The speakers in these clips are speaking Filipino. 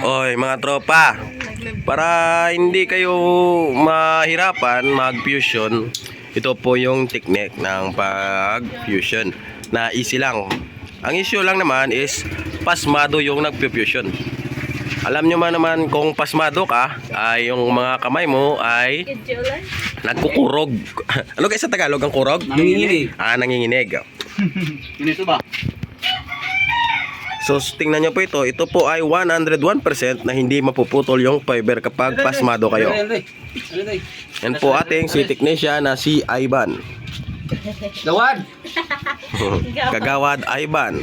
Oy, mga tropa. Para hindi kayo mahirapan mag-fusion, ito po yung technique ng pag-fusion na easy lang. Ang issue lang naman is pasmado yung nag-fusion. Alam nyo man naman kung pasmado ka, ay yung mga kamay mo ay nagkukurog. ano kaya sa Tagalog ang kurog? Nanginginig. Ah, nanginginig. Ganito ba? So tingnan nyo po ito, ito po ay 101% na hindi mapuputol yung fiber kapag pasmado kayo. Yan po ating si technician na si Ivan. Dawad! Kagawad Ivan.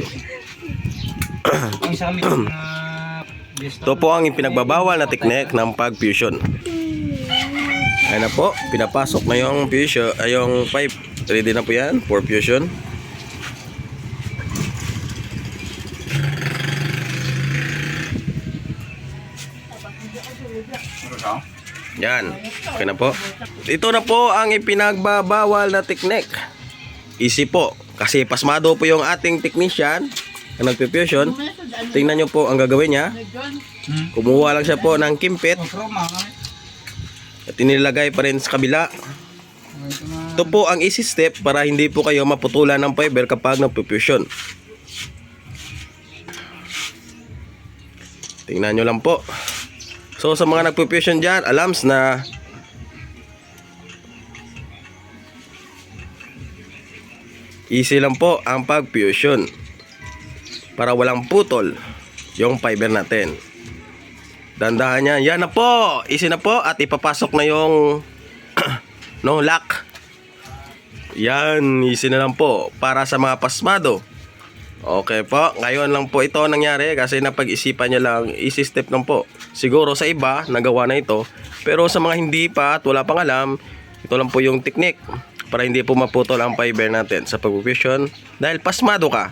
Ito po ang pinagbabawal na technique ng pag-fusion. Ayan na po, pinapasok na yung fusion, ay yung pipe. Ready na po yan for fusion. Yan, okay na po. Ito na po ang ipinagbabawal na technique. Easy po, kasi pasmado po yung ating technician na nagpe-fusion. Tingnan nyo po ang gagawin niya. Kumuha lang siya po ng kimpit at inilagay pa rin sa kabila. Ito po ang easy step para hindi po kayo maputulan ng fiber kapag nagpo-fusion. Tingnan nyo lang po. So sa mga nagpo-fusion dyan, alams na easy lang po ang pag-fusion para walang putol yung fiber natin. Dandahan niya. Yan na po. Easy na po at ipapasok na yung no lock. Yan, easy na lang po para sa mga pasmado. Okay po, ngayon lang po ito nangyari kasi napag-isipan niya lang, easy step lang po. Siguro sa iba, nagawa na ito. Pero sa mga hindi pa at wala pang alam, ito lang po yung technique para hindi po maputol ang fiber natin sa pag-fusion. Dahil pasmado ka,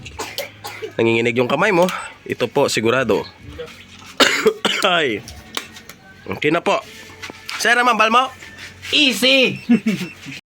nanginginig yung kamay mo, ito po sigurado. Ay. Okay na po. Sir naman, Balmo? Easy!